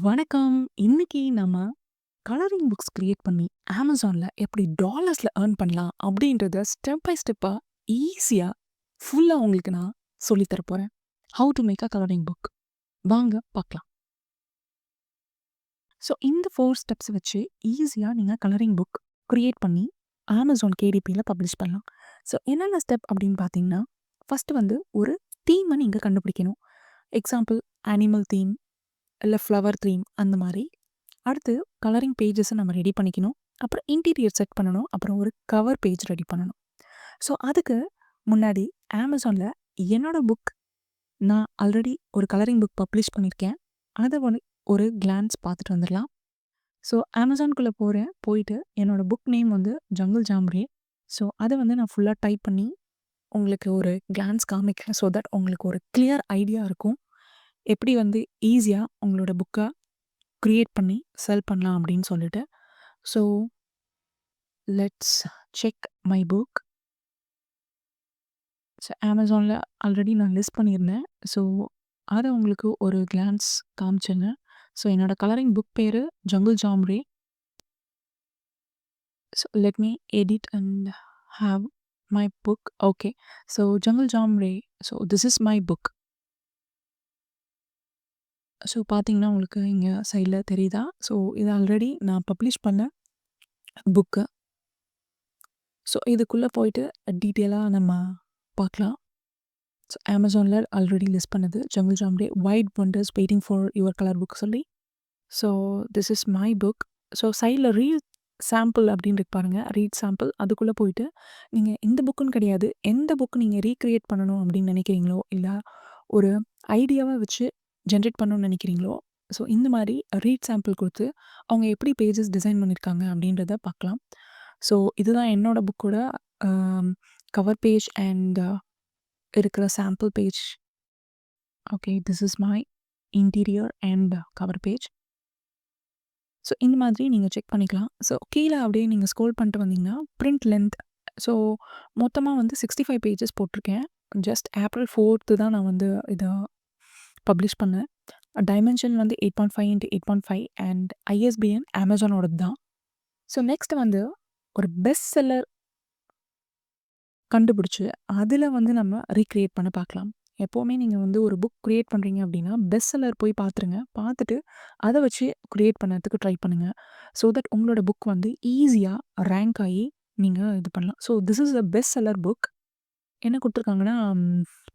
வணக்கம். இன்னைக்கு நம்ம கலரிங் புக்ஸ் கிரியேட் பண்ணி அமேசானில் எப்படி டாலர்ஸ்ல ஏர்ன் பண்ணலாம் அப்படின்றத ஸ்டெப் பை ஸ்டெப்பா ஈஸியா ஃபுல்லா உங்களுக்கு நான் சொல்லி தர போறேன். To make a colouring book. வாங்க பார்க்கலாம். ஸோ இந்த ஃபோர் ஸ்டெப்ஸ் வச்சு ஈஸியா நீங்க கலரிங் புக் கிரியேட் பண்ணி அமேசான் கேடிபியில் பப்ளிஷ் பண்ணலாம். ஸோ என்னென்ன ஸ்டெப் அப்படின்னு பார்த்தீங்கன்னா, ஃபர்ஸ்ட் வந்து ஒரு தீமை நீங்கள் கண்டுபிடிக்கணும். எக்ஸாம்பிள் அனிமல் தீம், இல்லை ஃப்ளவர் த்ரீம் அந்த மாதிரி அடுத்து கலரிங் பேஜஸை நம்ம ரெடி பண்ணிக்கணும். அப்புறம் இன்டீரியர் செட் பண்ணணும். அப்புறம் ஒரு கவர் பேஜ் ரெடி பண்ணணும். ஸோ அதுக்கு முன்னாடி அமேசானில் என்னோடய புக் நான் ஆல்ரெடி ஒரு கலரிங் புக் பப்ளிஷ் பண்ணியிருக்கேன். அதை ஒரு ஒரு கிளான்ஸ் பார்த்துட்டு வந்துடலாம் ஸோ அமேசான்குள்ளே போகிறேன் போயிட்டு என்னோடய புக் நேம் வந்து ஜங்கிள் ஜாம்ரே. ஸோ அதை வந்து நான் ஃபுல்லாக டைப் பண்ணி உங்களுக்கு ஒரு கிளான்ஸ் காமிக்கிறேன். ஸோ தட் உங்களுக்கு ஒரு கிளியர் ஐடியா இருக்கும். எப்படி வந்து ஈஸியாக உங்களோட புக்கை க்ரியேட் பண்ணி செல் பண்ணலாம் அப்படின்னு சொல்லிட்டு. So let's check my book. So அமேசானில் ஆல்ரெடி நான் லிஸ்ட் பண்ணியிருந்தேன். ஸோ அதை உங்களுக்கு ஒரு கிளான்ஸ் காமிச்சேங்க. ஸோ என்னோட கலரிங் புக் பேர் jungle jamboree. So let me edit and have my book. Okay. So jungle jamboree. So this is my book. So பார்த்தீங்கன்னா, உங்களுக்கு இங்கே சைடில் தெரியுதா? ஸோ இது ஆல்ரெடி நான் பப்ளிஷ் பண்ண புக்கு. ஸோ இதுக்குள்ளே போயிட்டு டீட்டெயிலாக நம்ம பார்க்கலாம். ஸோ அமேசானில் ஆல்ரெடி லிஸ்ட் பண்ணது jungle jamboree white wonders waiting for your colour book சொல்லி. So this is my book. So சைடில் ரீட் சாம்பிள் அப்படின்னு இருக்கு ரீட் சாம்பிள் அதுக்குள்ளே போயிட்டு நீங்கள் இந்த புக்குன்னு கிடையாது. எந்த புக் நீங்கள் ரீக்ரியேட் பண்ணணும் அப்படின்னு நினைக்கிறீங்களோ, இல்லை ஒரு ஐடியாவை வச்சு ஜென்ரேட் பண்ணணும்னு நினைக்கிறீங்களோ, ஸோ இந்த மாதிரி ரீட் சாம்பிள் கொடுத்து அவங்க எப்படி பேஜஸ் டிசைன் பண்ணியிருக்காங்க அப்படின்றத பார்க்கலாம். ஸோ இதுதான் என்னோட புக்கோட கவர் பேஜ் அண்ட் இருக்கிற sample page. Okay. This is my interior and cover page. So இந்த மாதிரி நீங்கள் செக் பண்ணிக்கலாம். ஸோ கீழே அப்படியே நீங்கள் ஸ்க்ரோல் பண்ணிட்டு வந்தீங்கன்னா, பிரிண்ட் லென்த் ஸோ மொத்தமாக வந்து 65 பேஜஸ் போட்டிருக்கேன். ஜஸ்ட் ஏப்ரல் ஃபோர்த்து தான் நான் வந்து இதை பப்ளிஷ் பண்ணேன். டைமென்ஷன் வந்து eight point five into eight point five and ISBN அமேசானோடது தான். ஸோ நெக்ஸ்ட் வந்து ஒரு பெஸ்ட் செல்லர் கண்டுபிடிச்சி அதில் வந்து நம்ம ரீக்ரியேட் பண்ண பார்க்கலாம். எப்போவுமே நீங்கள் வந்து ஒரு புக் க்ரியேட் பண்ணுறீங்க அப்படின்னா, பெஸ்ட் செல்லர் போய் பார்த்துருங்க. பார்த்துட்டு அதை வச்சு க்ரியேட் பண்ணுறதுக்கு ட்ரை பண்ணுங்கள் ஸோ தட் உங்களோட புக் வந்து ஈஸியாக ரேங்க் ஆகி நீங்கள் இது பண்ணலாம். So this is a best seller book. என்ன கொடுத்துருக்காங்கன்னா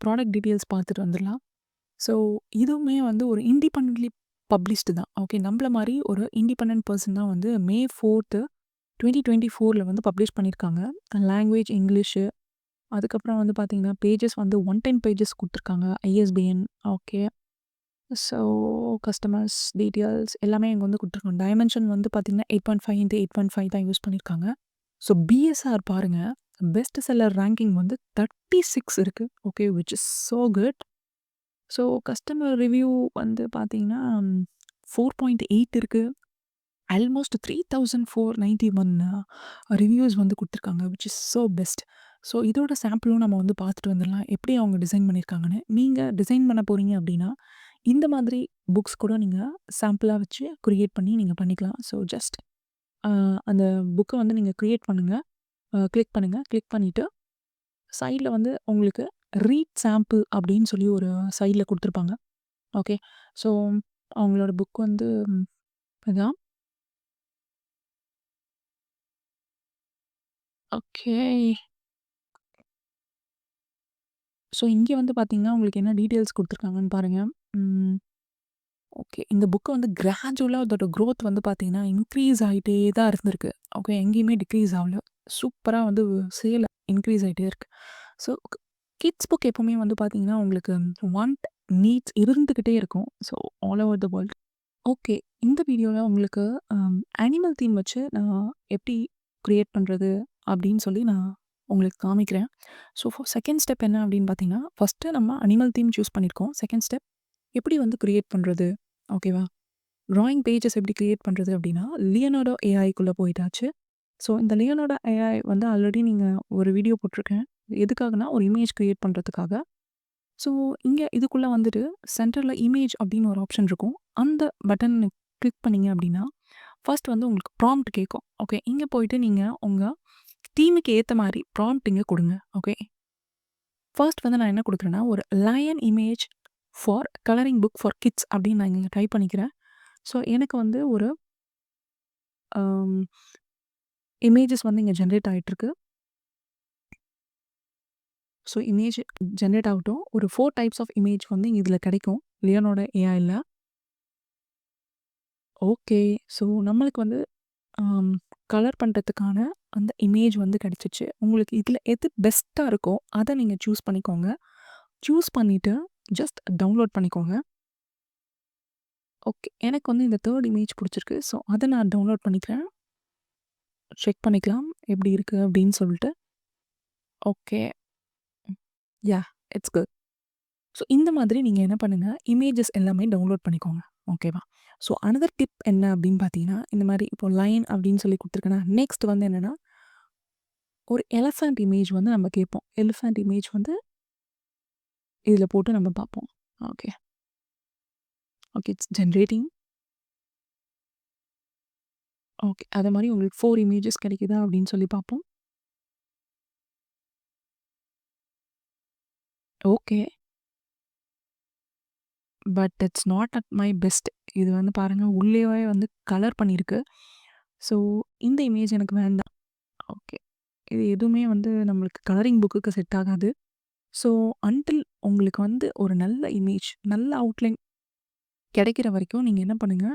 ப்ராடக்ட் டீட்டெயில்ஸ் பார்த்துட்டு வந்துடலாம் ஸோ இதுவுமே வந்து ஒரு இண்டிபெண்டன்ட்லி பப்ளிஷ்டு தான். ஓகே. நம்மள மாதிரி ஒரு இண்டிபெண்டன்ட் பர்சன் தான் வந்து மே 4த் 2024ல வந்து பப்ளிஷ் பண்ணியிருக்காங்க. Language English. அதுக்கப்புறம் வந்து பார்த்திங்கன்னா பேஜஸ் வந்து 110 பேஜஸ் கொடுத்துருக்காங்க ISBN okay. So customers details எல்லாமே இங்கே வந்து கொடுத்துருக்காங்க டைமென்ஷன் வந்து பார்த்தீங்கன்னா, 8.5 இன்டு 8.5 தான் யூஸ் பண்ணியிருக்காங்க. ஸோ பிஎஸ்ஆர் பாருங்கள் பெஸ்ட் செல்லர் ரேங்கிங் வந்து தேர்ட்டி சிக்ஸ் இருக்குது okay. Which is so good. So customer review வந்து பார்த்தீங்கன்னா, 4.8 இருக்கு. ஆல்மோஸ்ட் 3491 ரிவ்யூஸ் வந்து கொடுத்துருக்காங்க which is so best. So இதோட சாம்பிளும் நம்ம வந்து பார்த்துட்டு வந்துடலாம் எப்படி அவங்க டிசைன் பண்ணியிருக்காங்கன்னு. நீங்கள் டிசைன் பண்ண போகிறீங்க அப்படின்னா, இந்த மாதிரி புக்ஸ் கூட நீங்கள் சாம்பிளாக வச்சு க்ரியேட் பண்ணி நீங்கள் பண்ணிக்கலாம். ஸோ ஜஸ்ட் அந்த புக்கை வந்து நீங்கள் க்ரியேட் பண்ணுங்கள் க்ளிக் கிளிக் க்ளிக் கிளிக் சைடில் வந்து உங்களுக்கு ரீட் சாம்பிள் அப்படின்னு சொல்லி ஒரு சைடில் கொடுத்துருப்பாங்க ஓகே. ஸோ அவங்களோட புக் வந்து இதான். ஓகே. ஸோ இங்கே வந்து பார்த்தீங்கன்னா, உங்களுக்கு என்ன டீட்டெயில்ஸ் கொடுத்துருக்காங்கன்னு பாருங்கள் ஓகே. இந்த புக்கை வந்து கிராஜுவலாக அதோட குரோத் வந்து பார்த்தீங்கன்னா, இன்க்ரீஸ் ஆகிட்டே தான் இருந்திருக்கு. ஓகே. எங்கேயுமே டிக்ரீஸ் ஆகல சூப்பராக வந்து சேல் இன்க்ரீஸ் ஆகிட்டே இருக்குது ஸோ கிட்ஸ் புக் எப்பவுமே வந்து பார்த்தீங்கன்னா, உங்களுக்கு வாண்ட், நீட்ஸ் இருந்துகிட்டே இருக்கும். So all over the world. Okay. இந்த வீடியோல உங்களுக்கு um, அனிமல் தீம் வச்சு நான் எப்படி கிரியேட் பண்றது அப்படின்னு சொல்லி நான் உங்களுக்கு காமிக்கிறேன். ஸோ ஃபார் செகண்ட் ஸ்டெப் என்ன அப்படின்னு பார்த்தீங்கன்னா, ஃபர்ஸ்ட்டு நம்ம அனிமல் தீம் சூஸ் பண்ணியிருக்கோம். செகண்ட் ஸ்டெப் எப்படி வந்து கிரியேட் பண்றது? ஓகேவா? டிராயிங் பேஜஸ் எப்படி கிரியேட் பண்றது அப்படின்னா, லியோனார்டோ ஏஐக்குள்ள போயிட்டாச்சு. ஸோ இந்த லியோனார்டோ ஏஐ வந்து ஆல்ரெடி நீங்க ஒரு வீடியோ போட்டிருக்கேன். எதுக்காகன்னா, ஒரு இமேஜ் க்ரியேட் பண்ணுறதுக்காக ஸோ இங்கே இதுக்குள்ளே வந்துட்டு சென்டரில் இமேஜ் அப்படின்னு ஒரு ஆப்ஷன் இருக்கும். அந்த பட்டன் கிளிக் பண்ணிங்க அப்படின்னா, ஃபர்ஸ்ட் வந்து உங்களுக்கு ப்ராம்ப்ட் கேட்கும். ஓகே. இங்கே போயிட்டு நீங்கள் உங்கள் தீமுக்கு ஏற்ற மாதிரி ப்ராம்ப்ட் இங்கே கொடுங்க ஓகே. ஃபர்ஸ்ட் வந்து நான் என்ன கொடுக்குறேன்னா ஒரு lion image for colouring book for kids அப்படின்னு நான் இங்கே டைப் பண்ணிக்கிறேன். ஸோ எனக்கு வந்து ஒரு இமேஜஸ் வந்து இங்கே ஜென்ரேட் ஆயிட்டிருக்கு. ஸோ இமேஜ் ஜென்ரேட் ஆகட்டும். ஒரு ஃபோர் டைப்ஸ் ஆஃப் இமேஜ் வந்து இதில் கிடைக்கும். லியோனோட இல்லை ஓகே. ஸோ நம்மளுக்கு வந்து கலர் பண்ணுறதுக்கான அந்த இமேஜ் வந்து கிடச்சிச்சு உங்களுக்கு இதில் எது பெஸ்ட்டாக இருக்கோ, அதை நீங்கள் சூஸ் பண்ணிக்கோங்க. சூஸ் பண்ணிவிட்டு ஜஸ்ட் டவுன்லோட் பண்ணிக்கோங்க. ஓகே. எனக்கு வந்து இந்த தேர்ட் இமேஜ் பிடிச்சிருக்கு ஸோ அதை நான் டவுன்லோட் பண்ணிக்கிறேன். செக் பண்ணிக்கலாம். எப்படி இருக்குது அப்படின்னு சொல்லிட்டு. Okay. Yeah it's good. So இந்த மாதிரி நீங்கள் என்ன பண்ணுங்க, இமேஜஸ் எல்லாமே டவுன்லோட் பண்ணிக்கோங்க. ஓகேவா? ஸோ அனதர் டிப் என்ன அப்படின்னு பார்த்தீங்கன்னா, இந்த மாதிரி இப்போ லைன் அப்படின்னு சொல்லி கொடுத்துருக்கேன்னா நெக்ஸ்ட் வந்து என்னென்னா ஒரு எலஃபண்ட் இமேஜ் வந்து நம்ம கேட்போம். எலிஃபண்ட் இமேஜ் வந்து இதில் போட்டு நம்ம பார்ப்போம். Okay. Okay. It's generating okay. அதே மாதிரி உங்களுக்கு ஃபோர் இமேஜஸ் கிடைக்குதா அப்படின்னு சொல்லி பார்ப்போம். Okay. But it's not at my best. இது வந்து பாருங்க உள்ளேயே வந்து கலர் பண்ணியிருக்கு. ஸோ இந்த இமேஜ் எனக்கு வேண்டாம். ஓகே. இது எதுவுமே வந்து நம்மளுக்கு கலரிங் புக்குக்கு செட் ஆகாது. ஸோ அன்டில் உங்களுக்கு வந்து ஒரு நல்ல இமேஜ், நல்ல அவுட்லைன் கிடைக்கிற வரைக்கும் நீங்க என்ன பண்ணுங்க,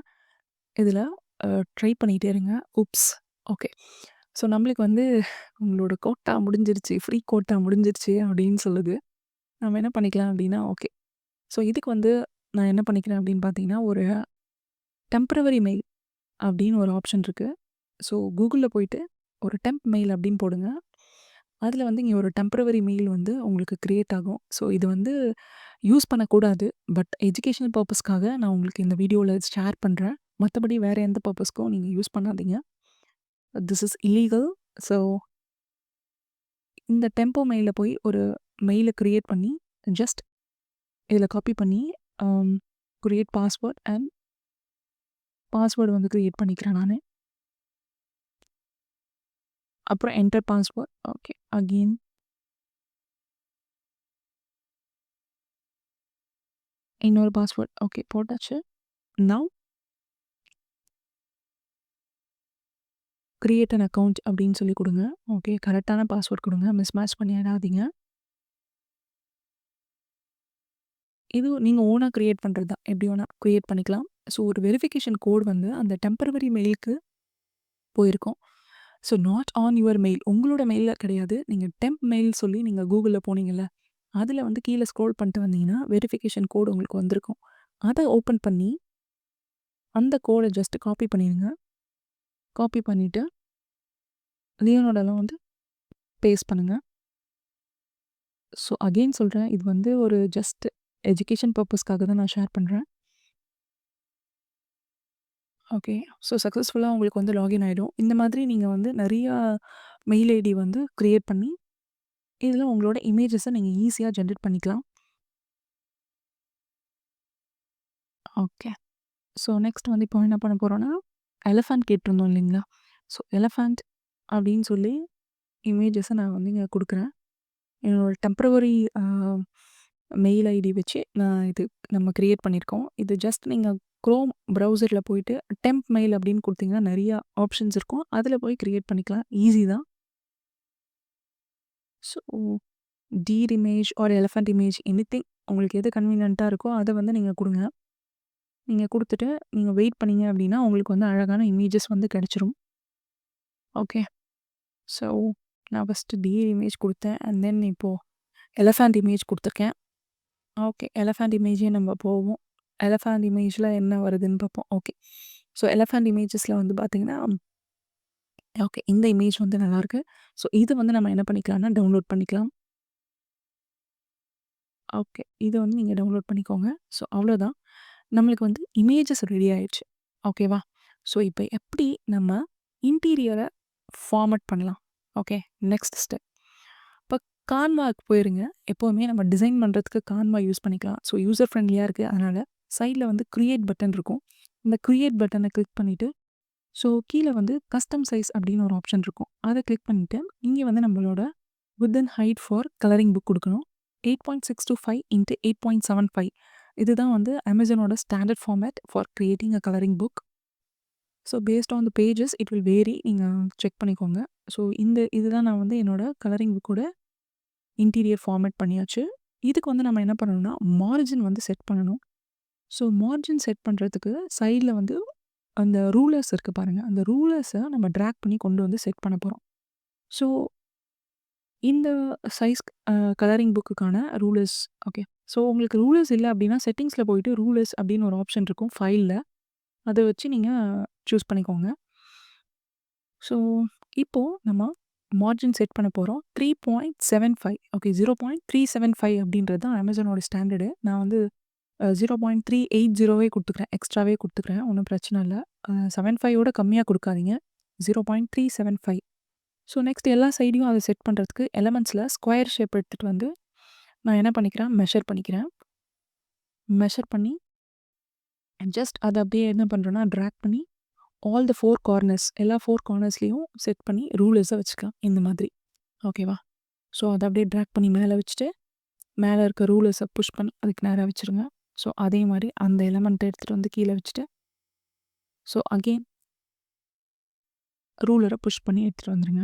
இதில் அ ட்ரை பண்ணிட்டே இருங்க. உப்ஸ்! ஓகே. ஸோ நம்மளுக்கு வந்து உங்களோட கோட்டா முடிஞ்சிருச்சு. ஃப்ரீ கோட்டா முடிஞ்சிருச்சு அப்படின்னு சொல்லுது. நம்ம என்ன பண்ணிக்கலாம் அப்படின்னா, ஓகே. ஸோ இதுக்கு வந்து நான் என்ன பண்ணிக்கிறேன் அப்படின்னு பார்த்தீங்கன்னா, ஒரு டெம்ப்ரவரி மெயில் அப்படின்னு ஒரு ஆப்ஷன் இருக்குது ஸோ கூகுளில் போயிட்டு ஒரு டெம்ப் மெயில் அப்படின்னு போடுங்க. அதில் வந்து இங்கே ஒரு டெம்ப்ரவரி மெயில் வந்து உங்களுக்கு க்ரியேட் ஆகும். ஸோ இது வந்து யூஸ் பண்ணக்கூடாது. பட் எஜுகேஷனல் பர்பஸ்க்காக நான் உங்களுக்கு இந்த வீடியோவில் ஷேர் பண்ணுறேன் மற்றபடி வேறு எந்த பர்பஸ்க்கும் நீங்கள் யூஸ் பண்ணாதீங்க. This is illegal. ஸோ இந்த டெம்போ மெயிலில் போய் ஒரு மெயிலை க்ரியேட் பண்ணி, ஜஸ்ட் இதில் காப்பி பண்ணி, க்ரியேட் பாஸ்வேர்ட் அண்ட் பாஸ்வேர்டு வந்து க்ரியேட் பண்ணிக்கிறேன் நான் அப்புறம் என்டர் பாஸ்வேர்ட். ஓகே. அகெயின் இன்னொரு பாஸ்வேர்ட். ஓகே போட்டாச்சு. நவ் கிரியேட் அன் அக்கௌண்ட் அப்படின்னு சொல்லி கொடுங்க ஓகே. கரெக்டான பாஸ்வேர்ட் குடுங்க. மிஸ்மேட்ச் பண்ணிடாதீங்க. இது நீங்கள் ஓனாக க்ரியேட் பண்ணுறது தான். எப்படி வேணால் க்ரியேட் பண்ணிக்கலாம். ஸோ ஒரு வெரிஃபிகேஷன் கோட் வந்து அந்த டெம்பரவரி மெயிலுக்கு போயிருக்கோம் so not on your mail. உங்களோட மெயில்ல கிடையாது. நீங்கள் டெம்ப் மெயில் சொல்லி நீங்கள் கூகுளில் போனீங்கல்ல, அதில் வந்து கீழே ஸ்க்ரோல் பண்ணிட்டு வந்தீங்கன்னா, வெரிஃபிகேஷன் கோடு உங்களுக்கு வந்திருக்கும். அதை ஓப்பன் பண்ணி அந்த கோடை ஜஸ்ட் காப்பி பண்ணிடுங்க காப்பி பண்ணிவிட்டு லியோனோடலாம் வந்து பேஸ்ட் பண்ணுங்கள் ஸோ அகெயின் சொல்கிறேன் இது வந்து ஒரு ஜஸ்ட் எஜுகேஷன் பர்பஸ்க்காக தான் நான் ஷேர் பண்ணுறேன் ஓகே. ஸோ சக்ஸஸ்ஃபுல்லாக உங்களுக்கு வந்து லாகின் ஆகிடும் இந்த மாதிரி நீங்கள் வந்து நிறையா மெயில் ஐடி வந்து க்ரியேட் பண்ணி, இதில் உங்களோட இமேஜஸை நீங்கள் ஈஸியாக ஜென்ரேட் பண்ணிக்கலாம். ஓகே. ஸோ நெக்ஸ்ட் வந்து இப்போ என்ன பண்ண போகிறோன்னா எலஃபண்ட் கேட்டிருந்தோம் இல்லைங்களா? ஸோ எலஃபண்ட் அப்படின்னு சொல்லி இமேஜஸை நான் வந்து இங்கே கொடுக்குறேன் என்னோட டெம்பரவரி மெயில் ஐடி வச்சு நான் இது நம்ம க்ரியேட் பண்ணியிருக்கோம். இது ஜஸ்ட் நீங்கள் க்ரோம் ப்ரௌசரில் போயிட்டு டெம்ப் மெயில் அப்படின்னு கொடுத்தீங்கன்னா நிறையா ஆப்ஷன்ஸ் இருக்கும். அதில் போய் க்ரியேட் பண்ணிக்கலாம். ஈஸி தான். So deer image or elephant image anything உங்களுக்கு எது கன்வீனியண்ட்டாக இருக்கோ அதை வந்து நீங்கள் கொடுங்க நீங்கள் கொடுத்துட்டு நீங்கள் வெயிட் பண்ணீங்க அப்படின்னா, உங்களுக்கு வந்து அழகான இமேஜஸ் வந்து கிடச்சிரும் ஓகே. ஸோ நான் ஃபஸ்ட்டு டீர் இமேஜ் கொடுத்தேன் அண்ட் தென் இப்போது எலஃபண்ட் இமேஜ் கொடுத்துருக்கேன் ஓகே. எலஃபேண்ட் இமேஜே நம்ம போவோம். எலிஃபண்ட் இமேஜில் என்ன வருதுன்னு பார்ப்போம். ஓகே. ஸோ எலிஃபண்ட் இமேஜஸ்ல வந்து பார்த்தீங்கன்னா ஓகே. இந்த இமேஜ் வந்து நல்லாயிருக்கு. ஸோ இது வந்து நம்ம என்ன பண்ணிக்கலாம்னா, டவுன்லோட் பண்ணிக்கலாம். ஓகே. இத வந்து நீங்க டவுன்லோட் பண்ணிக்கோங்க. ஸோ அவ்வளோதான். நம்மளுக்கு வந்து இமேஜஸ் ரெடி ஆயிடுச்சு. ஓகேவா? ஸோ இப்ப எப்படி நம்ம இன்டீரியர ஃபார்மட் பண்ணலாம். ஓகே. Next step. கான்வாக்கு போயிருங்க. எப்போவுமே நம்ம டிசைன் பண்ணுறதுக்கு கான்வா யூஸ் பண்ணிக்கலாம். ஸோ யூசர் ஃப்ரெண்ட்லியாக இருக்குது அதனால் சைடில் வந்து க்ரியேட் பட்டன் இருக்கும். இந்த க்ரியேட் பட்டனை கிளிக் பண்ணிவிட்டு ஸோ கீழே வந்து கஸ்டம் சைஸ் அப்படின்னு ஒரு ஆப்ஷன் இருக்கும். அதை கிளிக் பண்ணிவிட்டு இங்கே வந்து நம்மளோட width and height for colouring book கொடுக்கணும் eight point six two five into eight point seven five இதுதான் வந்து அமேசானோட standard format for creating a colouring book. So based on the pages it will vary. நீங்கள் check பண்ணிக்கோங்க. So இந்த இதுதான் நான் வந்து என்னோட கலரிங் புக்கோட இன்டீரியர் ஃபார்மேட் பண்ணியாச்சு. இதுக்கு வந்து நம்ம என்ன பண்ணணும்னா, மார்ஜின் வந்து செட் பண்ணணும். ஸோ மார்ஜின் செட் பண்ணுறதுக்கு சைடில் வந்து அந்த ரூலர்ஸ் இருக்குது பாருங்கள் அந்த ரூலர்ஸை நம்ம ட்ராக் பண்ணி கொண்டு வந்து செட் பண்ண போகிறோம் ஸோ இந்த சைஸ் கலரிங் புக்குக்கான ரூலர்ஸ் ஓகே. ஸோ உங்களுக்கு ரூலர்ஸ் இல்லை அப்படின்னா, செட்டிங்ஸில் போயிட்டு ரூலர்ஸ் அப்படின்னு ஒரு ஆப்ஷன் இருக்கும் ஃபைலில் அதை வச்சு நீங்கள் சூஸ் பண்ணிக்கோங்க. ஸோ இப்போது நம்ம மார்ஜின் செட் பண்ண போகிறோம் three point seven five okay 0.375 அப்படின்றது தான் அமேசானோட ஸ்டாண்டர்டு. நான் வந்து ஜீரோ பாயிண்ட் த்ரீ எயிட் ஜீரோவே கொடுத்துக்கிறேன். எக்ஸ்ட்ராவே கொடுத்துக்கிறேன். ஒன்றும் பிரச்சனை இல்லை. செவன் ஃபைவோட கம்மியாக கொடுக்காதீங்க. Zero point three seven five so next எல்லா சைடையும் அதை செட் பண்ணுறதுக்கு எலமெண்ட்ஸில் ஸ்கொயர் ஷேப் எடுத்துகிட்டு வந்து, நான் என்ன பண்ணிக்கிறேன், மெஷர் பண்ணிக்கிறேன். மெஷர் பண்ணி ஜஸ்ட் அதை அப்படியே என்ன பண்ணுறேன்னா ட்ராக் பண்ணி ஆல் த ஃபோர் கார்னர்ஸ் எல்லா ஃபோர் கார்னர்ஸ்லேயும் செட் பண்ணி ரூலர்ஸை வச்சுக்கலாம். இந்த மாதிரி. ஓகேவா? ஸோ அதை அப்படியே ட்ராக் பண்ணி மேலே வச்சுட்டு, மேலே இருக்க ரூலர்ஸை புஷ் பண்ணி அதுக்கு நேராக வச்சுருங்க. ஸோ அதே மாதிரி அந்த எலமெண்ட்டை எடுத்துகிட்டு வந்து கீழே வச்சுட்டு ஸோ அகெயின் ரூலரை புஷ் பண்ணி எடுத்துகிட்டு வந்துடுங்க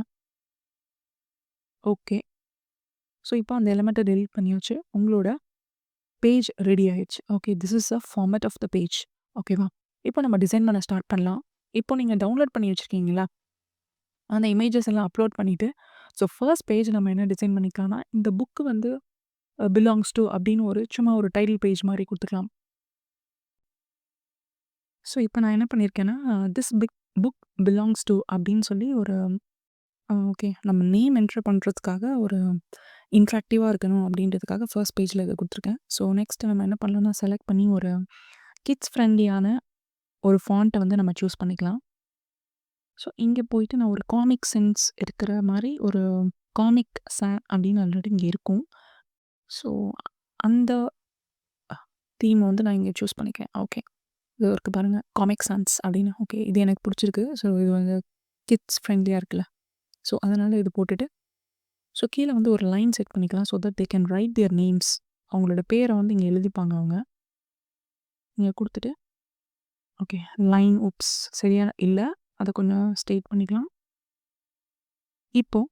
ஓகே. ஸோ இப்போ அந்த எலமெண்ட்டை டெலிட் பண்ணியாச்சு. உங்களோட பேஜ் ரெடி ஆகிடுச்சு okay this is a format of the page. ஓகேவா? இப்போ நம்ம டிசைன் பண்ண ஸ்டார்ட் பண்ணலாம். இப்போ நீங்கள் டவுன்லோட் பண்ணி வச்சிருக்கீங்களா? அந்த இமேஜஸ் எல்லாம் அப்லோட் பண்ணிவிட்டு ஸோ ஃபர்ஸ்ட் பேஜ் நம்ம என்ன டிசைன் பண்ணிக்கலாம்னா, இந்த புக்கு வந்து பிலாங்ஸ் டூ அப்படின்னு ஒரு சும்மா ஒரு டைட்டில் பேஜ் மாதிரி கொடுத்துக்கலாம் ஸோ இப்போ நான் என்ன பண்ணியிருக்கேன்னா, this big book belongs to அப்படின்னு சொல்லி ஒரு ஓகே நம்ம நேம் என்ட்ரு பண்ணுறதுக்காக ஒரு இன்ட்ராக்டிவாக இருக்கணும் அப்படின்றதுக்காக ஃபர்ஸ்ட் பேஜில் இதை கொடுத்துருக்கேன் ஸோ நெக்ஸ்ட் நம்ம என்ன பண்ணலாம்னா, செலக்ட் பண்ணி ஒரு கிட்ஸ் ஃப்ரெண்ட்லியான ஒரு ஃபாண்ட்டை வந்து நம்ம சூஸ் பண்ணிக்கலாம். ஸோ இங்கே போயிட்டு நான் ஒரு காமிக் சென்ஸ் இருக்கிற மாதிரி ஒரு காமிக் சான் அப்படின்னு ஆல்ரெடி இங்கே இருக்கும். ஸோ அந்த தீம் வந்து நான் இங்கே சூஸ் பண்ணிக்கிறேன். ஓகே. இது இருக்குது பாருங்கள் காமிக் சான்ஸ் அப்படின்னு. ஓகே. இது எனக்கு பிடிச்சிருக்கு ஸோ இது வந்து கிட்ஸ் ஃப்ரெண்ட்லியாக இருக்குல்ல. ஸோ அதனால் இது போட்டுட்டு, ஸோ கீழே வந்து ஒரு லைன் செட் பண்ணிக்கலாம். So that they can write their names. அவங்களோட பேரை வந்து இங்கே எழுதிப்பாங்க அவங்க. இங்கே கொடுத்துட்டு ஓகே. லைன் உப்ஸ் சரியா இல்லை அதை கொஞ்சம் ஸ்ட்ரெய்ட் பண்ணிக்கலாம். இப்போது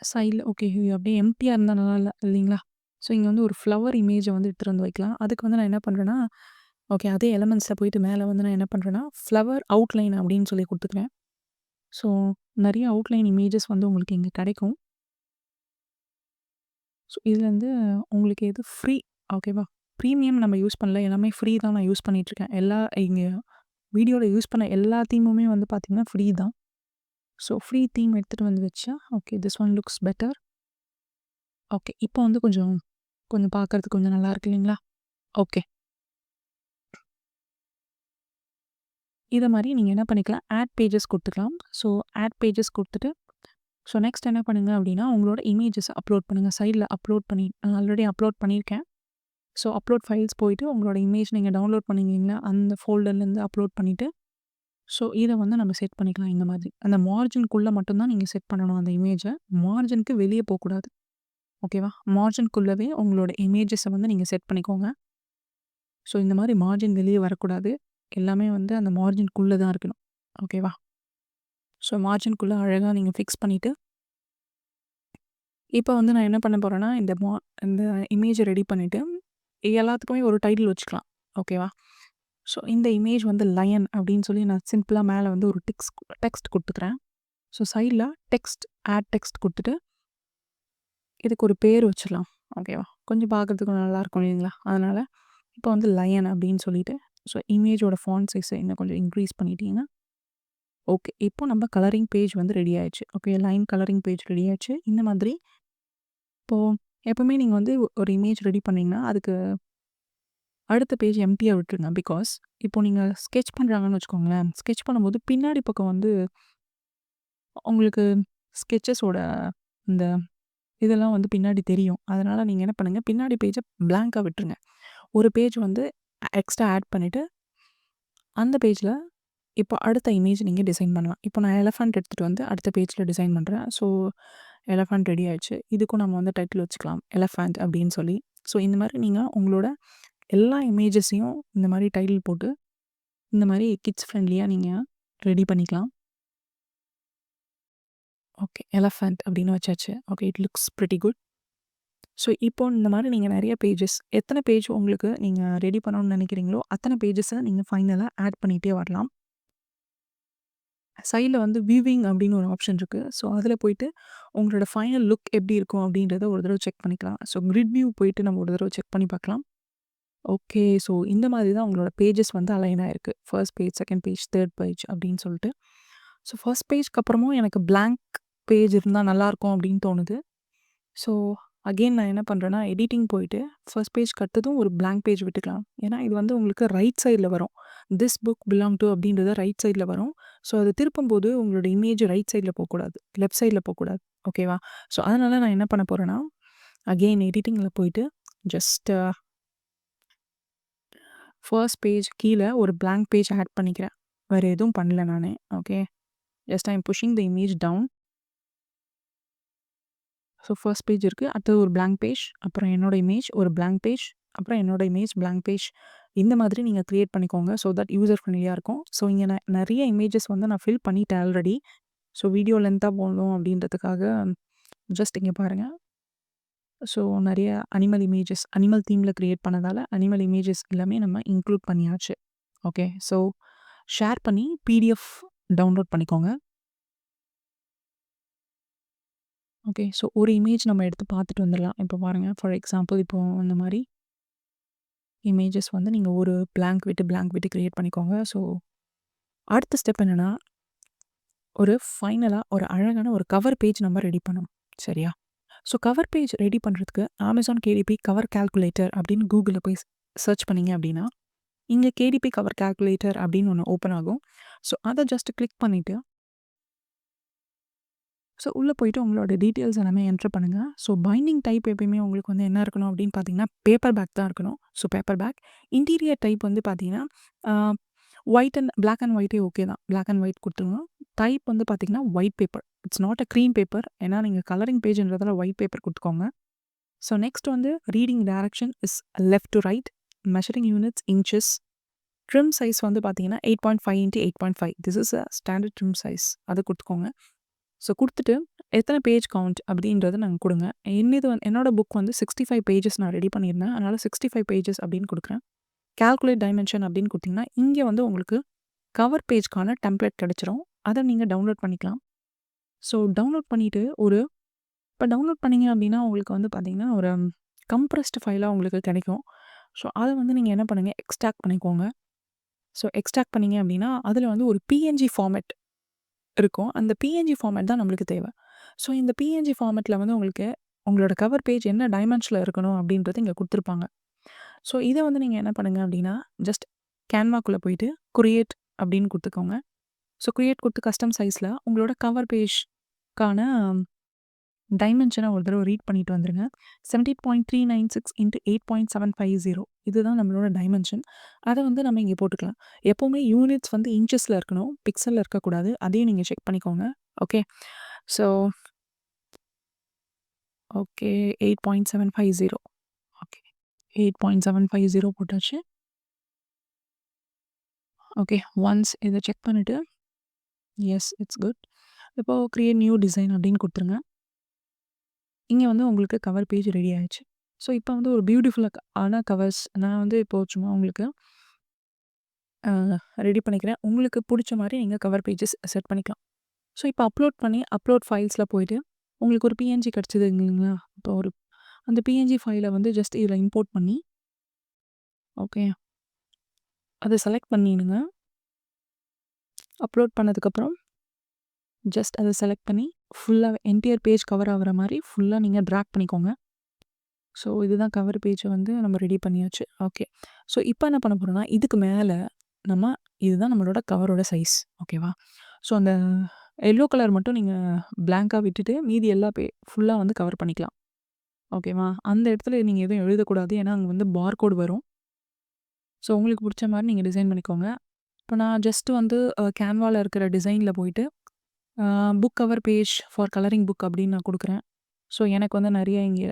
சைட்ல ஓகே இது அப்படியே எம்டியாக இருந்தால் நல்லா இல்லை இல்லைங்களா? ஸோ இங்கே வந்து ஒரு ஃப்ளவர் இமேஜை வந்து எடுத்துகிட்டு வந்து வைக்கலாம். அதுக்கு வந்து நான் என்ன பண்ணுறேன்னா ஓகே அதே எலமெண்ட்ஸில் போயிட்டு மேலே வந்து நான் என்ன பண்ணுறேன்னா ஃப்ளவர் அவுட்லைன் அப்படின்னு சொல்லி கொடுத்துக்கிறேன் ஸோ நிறைய அவுட்லைன் இமேஜஸ் வந்து உங்களுக்கு இங்கே கிடைக்கும். ஸோ இதுலேருந்து உங்களுக்கு எது ஃப்ரீ ஓகேவா? ப்ரீமியம் நம்ம யூஸ் பண்ணல. எல்லாமே ஃப்ரீ தான் நான் யூஸ் பண்ணிகிட்ருக்கேன் எல்லா இங்கே வீடியோவில் யூஸ் பண்ண எல்லா தீமுமே வந்து பார்த்திங்கன்னா ஃப்ரீ தான். ஸோ ஃப்ரீ தீம் எடுத்துட்டு வந்து வச்சா, okay this one looks better. Okay. இப்போ வந்து கொஞ்சம் கொஞ்சம் பார்க்கறதுக்கு கொஞ்சம் நல்லா இருக்கு இல்லைங்களா? ஓகே. இதை மாதிரி நீங்கள் என்ன பண்ணிக்கலாம், ஆட் பேஜஸ் கொடுத்துக்கலாம் ஸோ ஆட் பேஜஸ் கொடுத்துட்டு ஸோ நெக்ஸ்ட் என்ன பண்ணுங்கள் அப்படின்னா, உங்களோட இமேஜஸ் அப்லோட் பண்ணுங்கள் சைடில் அப்லோட் பண்ணி நான் ஆல்ரெடி அப்லோட் பண்ணியிருக்கேன். ஸோ அப்லோட் ஃபைல்ஸ் போயிட்டு உங்களோட இமேஜ் நீங்கள் டவுன்லோட் பண்ணிக்கிங்களா அந்த ஃபோல்டர்லேருந்து அப்லோட் பண்ணிவிட்டு ஸோ இதை வந்து நம்ம செட் பண்ணிக்கலாம் இந்த மாதிரி. அந்த மார்ஜின்குள்ளே மட்டும்தான் நீங்கள் செட் பண்ணணும் அந்த இமேஜை மார்ஜினுக்கு வெளியே போகக்கூடாது ஓகேவா? மார்ஜின்குள்ளவே உங்களோட இமேஜஸை வந்து நீங்கள் செட் பண்ணிக்கோங்க. ஸோ இந்த மாதிரி மார்ஜின் வெளியே வரக்கூடாது. எல்லாமே வந்து அந்த மார்ஜின்குள்ளே தான் இருக்கணும். ஓகேவா? ஸோ மார்ஜின்குள்ளே அழகாக நீங்கள் ஃபிக்ஸ் பண்ணிவிட்டு இப்போ வந்து நான் என்ன பண்ண போகிறேன்னா இந்த மா இந்த இமேஜை ரெடி பண்ணிவிட்டு எல்லாத்துக்குமே ஒரு டைட்டில் வச்சுக்கலாம். ஓகேவா? ஸோ இந்த இமேஜ் வந்து லயன் அப்படின்னு சொல்லி நான் சிம்பிளாக மேலே வந்து ஒரு டெக்ஸ் டெக்ஸ்ட் கொடுத்துக்கிறேன் ஸோ சைடில் டெக்ஸ்ட் ஆட் டெக்ஸ்ட் கொடுத்துட்டு இதுக்கு ஒரு பேர் வச்சிடலாம். ஓகேவா? கொஞ்சம் பார்க்கறதுக்கு நல்லாயிருக்கும் இல்லைங்களா? அதனால் இப்போ வந்து லயன் அப்படின்னு சொல்லிட்டு, ஸோ இமேஜோட ஃபாண்ட் சைஸை இன்னும் கொஞ்சம் இன்க்ரீஸ் பண்ணிட்டீங்கன்னா ஓகே. இப்போ நம்ம கலரிங் பேஜ் வந்து ரெடி ஆயிடுச்சு okay line colouring page ready ஆயிடுச்சு இந்த மாதிரி இப்போது எப்பவுமே நீங்கள் வந்து ஒரு இமேஜ் ரெடி பண்ணிங்கன்னா அதுக்கு அடுத்த பேஜ் எம்டியாக விட்டுருங்க. பிகாஸ் இப்போ நீங்கள் ஸ்கெட்ச் பண்ணுறாங்கன்னு வச்சுக்கோங்களேன். ஸ்கெட்ச் பண்ணும்போது பின்னாடி பக்கம் வந்து உங்களுக்கு ஸ்கெட்சஸோட இந்த இதெல்லாம் வந்து பின்னாடி தெரியும். அதனால் நீங்கள் என்ன பண்ணுங்கள் பின்னாடி பேஜை பிளாங்காக விட்டுருங்க. ஒரு பேஜ் வந்து எக்ஸ்ட்ரா ஆட் பண்ணிவிட்டு அந்த பேஜில் இப்போ அடுத்த இமேஜ் நீங்கள் டிசைன் பண்ணலாம். இப்போ நான் எலஃபண்ட் எடுத்துகிட்டு வந்து அடுத்த பேஜில் டிசைன் பண்ணுறேன் ஸோ எலஃபண்ட் ரெடி ஆயிடுச்சு. இதுக்கும் நம்ம வந்து டைட்டில் வச்சுக்கலாம். எலஃபண்ட் அப்படின்னு சொல்லி. ஸோ இந்த மாதிரி நீங்கள் உங்களோட எல்லா இமேஜஸையும் இந்த மாதிரி டைட்டில் போட்டு, இந்த மாதிரி கிட்ஸ் ஃப்ரெண்ட்லியாக நீங்கள் ரெடி பண்ணிக்கலாம். ஓகே. எலஃபண்ட் அப்படின்னு வச்சாச்சு. Okay. It looks pretty good. So இப்போ இந்த மாதிரி நீங்கள் நிறைய பேஜஸ் எத்தனை பேஜ் உங்களுக்கு நீங்கள் ரெடி பண்ணணும்னு நினைக்கிறீங்களோ அத்தனை பேஜஸை நீங்கள் ஃபைனலாக ஆட் பண்ணிகிட்டே வரலாம். சைடில் வந்து வியூவிங் அப்படின்னு ஒரு ஆப்ஷன் இருக்குது ஸோ அதில் போயிட்டு உங்களோட ஃபைனல் லுக் எப்படி இருக்கும் அப்படின்றத ஒரு தடவை செக் பண்ணிக்கலாம். ஸோ கிரிட் வியூ போயிட்டு நம்ம ஒரு தடவை செக் பண்ணி பார்க்கலாம். ஓகே. ஸோ இந்த மாதிரி தான் உங்களோட பேஜஸ் வந்து அலைன் ஆயிருக்கு. First page, second page, third page அப்படின்னு சொல்லிட்டு. ஸோ ஃபர்ஸ்ட் பேஜ்க்கு அப்புறமும் எனக்கு பிளாங்க் பேஜ் இருந்தால் நல்லாயிருக்கும் அப்படின்னு தோணுது. ஸோ அகெயின் நான் என்ன பண்ணுறேன்னா எடிட்டிங் போயிட்டு ஃபர்ஸ்ட் பேஜ்க்கு அடுத்ததும் ஒரு பிளாங்க் பேஜ் விட்டுக்கலாம். ஏன்னா இது வந்து உங்களுக்கு ரைட் சைடில் வரும். திஸ் புக் பிலாங் டூ அப்படின்றத ரைட் சைடில் வரும். ஸோ அத திருப்பும்போது உங்களோட இமேஜ் ரைட் சைடில் போகக்கூடாது லெஃப்ட் சைடில் போகக்கூடாது ஓகேவா? ஸோ அதனால் நான் என்ன பண்ண போகிறேன்னா அகெயின் எடிட்டிங்கில் போயிட்டு ஜஸ்ட் ஃபர்ஸ்ட் பேஜ் கீழே ஒரு பிளாங்க் பேஜ் ஆட் பண்ணிக்கிறேன். வேறு எதுவும் பண்ணல நான் okay. Just I'm pushing the image down. So first page இருக்கு. அடுத்தது ஒரு பிளாங்க் பேஜ். அப்புறம் என்னோட இமேஜ் ஒரு பிளாங்க் பேஜ். அப்புறம் என்னோட இமேஜ் பிளாங்க் பேஜ். இந்த மாதிரி நீங்கள் க்ரியேட் பண்ணிக்கோங்க. ஸோ தட் யூசர் ஃப்ரெண்ட்லியாக இருக்கும். ஸோ இங்கே நான் நிறைய இமேஜஸ் வந்து நான் ஃபில் பண்ணிட்டேன் ஆல்ரெடி. ஸோ வீடியோ லென்த்தாக போடணும் அப்படின்றதுக்காக ஜஸ்ட் இங்கே பாருங்கள் ஸோ நிறைய அனிமல் இமேஜஸ் அனிமல் தீமில் க்ரியேட் பண்ணதால் அனிமல் இமேஜஸ் எல்லாமே நம்ம இன்க்ளூட் பண்ணியாச்சு. ஓகே. ஸோ ஷேர் பண்ணி பிடிஎஃப் டவுன்லோட் பண்ணிக்கோங்க. ஓகே. ஸோ ஒரு இமேஜ் நம்ம எடுத்து பார்த்துட்டு வந்துடலாம். இப்போ பாருங்க ஃபார் எக்ஸாம்பிள் இப்போ இந்த மாரி இமேஜஸ் வந்து நீங்க ஒரு பிளாங்க் விட்டு பிளாங்க் விட்டு கிரியேட் பண்ணிக்கோங்க. ஸோ அடுத்த ஸ்டெப் என்னன்னா, ஒரு ஃபைனலா ஒரு அழகான ஒரு கவர் பேஜ் நம்ம ரெடி பண்ணணும். சரியா? ஸோ கவர் பேஜ் ரெடி பண்றதுக்கு Amazon KDP கவர் கால்குலேட்டர் அப்படின்னு Googleல போய் சர்ச் பண்ணீங்க அப்படின்னா, இங்க KDP கவர் கால்குலேட்டர் அப்படின்னு ஒண்ணு ஓப்பன் ஆகும். ஸோ அத ஜஸ்ட் கிளிக் பண்ணிட்டு ஸோ உள்ளே போயிட்டு உங்களோட டீட்டெயில்ஸ் எல்லாமே என்ட்ரு பண்ணுங்கள் ஸோ பைண்டிங் டைப் எப்பயுமே உங்களுக்கு வந்து என்ன இருக்கணும் அப்படின்னு பார்த்தீங்கன்னா, பேப்பர் பேக் தான் இருக்கணும். So paperback. இன்டீரியர் டைப் வந்து பார்த்தீங்கன்னா, ஒயிட் அண்ட் பிளாக் அண்ட் ஒயிட்டே ஓகே தான். பிளாக் அண்ட் ஒயிட் கொடுத்துருங்க டைப் வந்து பார்த்தீங்கன்னா, white paper. It's not a cream paper. ஏன்னா நீங்கள் கலரிங் பேஜ்ன்றதால ஒயிட் பேப்பர் கொடுத்துக்கோங்க ஸோ நெக்ஸ்ட் வந்து reading direction is left to right. Measuring units inches. Trim size வந்து பார்த்தீங்கன்னா, eight point five into eight point five this is a standard trim size. அதை கொடுத்துக்கோங்க so கொடுத்துட்டு எத்தனை பேஜ் கவுண்ட் அப்படின்றத நாங்கள் கொடுங்க என்னது வந்து என்னோட புக் வந்து 65 பேஜஸ் நான் ரெடி பண்ணியிருந்தேன். அதனால் சிக்ஸ்டி ஃபைவ் பேஜஸ் அப்படின்னு கொடுக்குறேன் கால்குலேட் டைமென்ஷன் அப்படின்னு கொடுத்தீங்கன்னா இங்கே வந்து உங்களுக்கு கவர் பேஜ்க்கான டெம்ப்ளேட் கிடச்சிரும் அதை நீங்கள் டவுன்லோட் பண்ணிக்கலாம். ஸோ டவுன்லோட் பண்ணிவிட்டு ஒரு இப்போ டவுன்லோட் பண்ணிங்க அப்படின்னா, உங்களுக்கு வந்து பார்த்தீங்கன்னா, ஒரு கம்ப்ரஸ்டு ஃபைலாக உங்களுக்கு கிடைக்கும். ஸோ அதை வந்து நீங்கள் என்ன பண்ணுங்கள் எக்ஸ்ட்ராக்ட் பண்ணிக்கோங்க. ஸோ எக்ஸ்ட்ராக்ட் பண்ணீங்க அப்படின்னா, அதில் வந்து ஒரு பிஎன்ஜி ஃபார்மேட் இருக்கும். அந்த பிஎன்ஜி ஃபார்மேட் தான் நம்மளுக்கு தேவை. ஸோ இந்த பிஎன்ஜி ஃபார்மேட்டில் வந்து உங்களுக்கு உங்களோட கவர் பேஜ் என்ன டைமென்ஷனில் இருக்கணும் அப்படின்றது இங்கே கொடுத்துருப்பாங்க. ஸோ இதை வந்து நீங்கள் என்ன பண்ணுங்க அப்படின்னா, ஜஸ்ட் கேன்வாக்குள்ளே போயிட்டு குரியேட் அப்படின்னு கொடுத்துக்கோங்க. ஸோ க்ரியேட் கொடுத்து கஸ்டம் சைஸில் உங்களோட கவர் பேஜ்க்கான டைமென்ஷனை ஒரு தடவை ரீட் பண்ணிட்டு வந்துருங்க. 17.396 இன்டு 8.750 இதுதான் நம்மளோட டைமென்ஷன். அதை வந்து நம்ம இங்கே போட்டுக்கலாம். எப்போவுமே யூனிட்ஸ் வந்து இன்ச்சஸில் இருக்கணும். பிக்சலில் இருக்கக்கூடாது. அதையும் நீங்கள் செக் பண்ணிக்கோங்க. ஓகே. So okay 8.750 okay. 8.750 போட்டாச்சு. ஓகே. ஒன்ஸ் இதை செக் பண்ணிவிட்டு எஸ் இட்ஸ் குட். இப்போது க்ரியேட் நியூ டிசைன் அப்படின்னு கொடுத்துருங்க இங்கே வந்து உங்களுக்கு கவர் பேஜ் ரெடி ஆயிடுச்சு ஸோ இப்போ வந்து ஒரு பியூட்டிஃபுல்லாக ஆன கவர்ஸ் நான் வந்து இப்போ சும்மா உங்களுக்கு ரெடி பண்ணிக்கிறேன். உங்களுக்கு பிடிச்ச மாதிரி நீங்கள் கவர் பேஜஸ் செட் பண்ணிக்கலாம். ஸோ இப்போ அப்லோட் பண்ணி அப்லோட் ஃபைல்ஸில் போயிட்டு உங்களுக்கு ஒரு பிஎன்ஜி கிடச்சிது இல்லைங்களா? இப்போ ஒரு அந்த பிஎன்ஜி ஃபைலை வந்து ஜஸ்ட் இதில் இம்போர்ட் பண்ணி ஓகே. அதை செலக்ட் பண்ணிடுங்க. அப்லோட் பண்ணதுக்கப்புறம் ஜஸ்ட் அதை செலக்ட் பண்ணி ஃபுல்லாக என்டையர் பேஜ் கவர் ஆகிற மாதிரி ஃபுல்லாக நீங்கள் ட்ராக் பண்ணிக்கோங்க. ஸோ இதுதான் கவர் பேஜை வந்து நம்ம ரெடி பண்ணியாச்சு. ஓகே. ஸோ இப்போ என்ன பண்ண போகிறோம்னா இதுக்கு மேலே நம்ம இதுதான் நம்மளோட கவரோட சைஸ். ஓகேவா? ஸோ அந்த எல்லோ கலர் மட்டும் நீங்கள் பிளாங்காக விட்டுட்டு மீதி எல்லா பே ஃபுல்லாக வந்து கவர் பண்ணிக்கலாம். ஓகேவா? அந்த இடத்துல நீங்கள் எதுவும் எழுதக்கூடாது. ஏன்னா, அங்கே வந்து பார்கோடு வரும். ஸோ, உங்களுக்கு பிடிச்ச மாதிரி நீங்கள் டிசைன் பண்ணிக்கோங்க. இப்போ நான் ஜஸ்ட் வந்து கேன்வாவில் இருக்கிற டிசைனில் போயிட்டு, book cover page for colouring book அப்படின்னு நான் கொடுக்குறேன் ஸோ, எனக்கு வந்து நிறைய இங்கே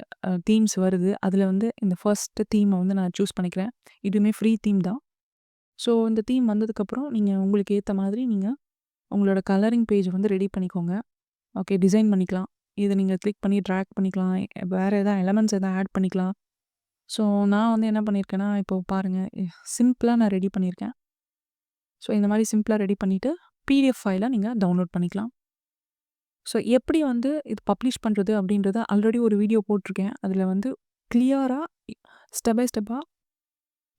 தீம்ஸ் வருது. அதில் வந்து இந்த ஃபர்ஸ்ட் தீமை வந்து நான் சூஸ் பண்ணிக்கிறேன். இதுவுமே ஃப்ரீ தீம் தான். ஸோ, இந்த தீம் வந்ததுக்கப்புறம் நீங்கள் உங்களுக்கு ஏற்ற மாதிரி நீங்கள் உங்களோட கலரிங் பேஜ் வந்து ரெடி பண்ணிக்கோங்க. ஓகே டிசைன் பண்ணிக்கலாம். இதை நீங்கள் கிளிக் பண்ணி ட்ராக் பண்ணிக்கலாம். வேறு எதாவது எலமெண்ட்ஸ் எதாவது ஆட் பண்ணிக்கலாம். ஸோ, நான் வந்து என்ன பண்ணியிருக்கேன்னா, இப்போ பாருங்கள் சிம்பிளாக நான் ரெடி பண்ணியிருக்கேன். ஸோ, இந்த மாதிரி சிம்பிளாக ரெடி பண்ணிவிட்டு பிடிஎஃப் ஃபைலா நீங்கள் டவுன்லோட் பண்ணிக்கலாம். ஸோ, எப்படி வந்து இது பப்ளிஷ் பண்ணுறது அப்படின்றத ஆல்ரெடி ஒரு வீடியோ போட்டிருக்கேன். அதில் வந்து கிளியராக ஸ்டெப் பை ஸ்டெப்பாக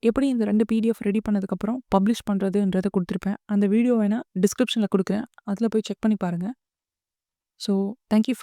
எப்படி இந்த ரெண்டு பிடிஎஃப் ரெடி பண்ணதுக்கப்புறம் பப்ளிஷ் பண்ணுறதுன்றதை கொடுத்துருப்பேன் அந்த வீடியோ வேணால் டிஸ்கிரிப்ஷனில் கொடுக்குறேன் அதில் போய் செக் பண்ணி பாருங்கள் ஸோ, தேங்க் யூ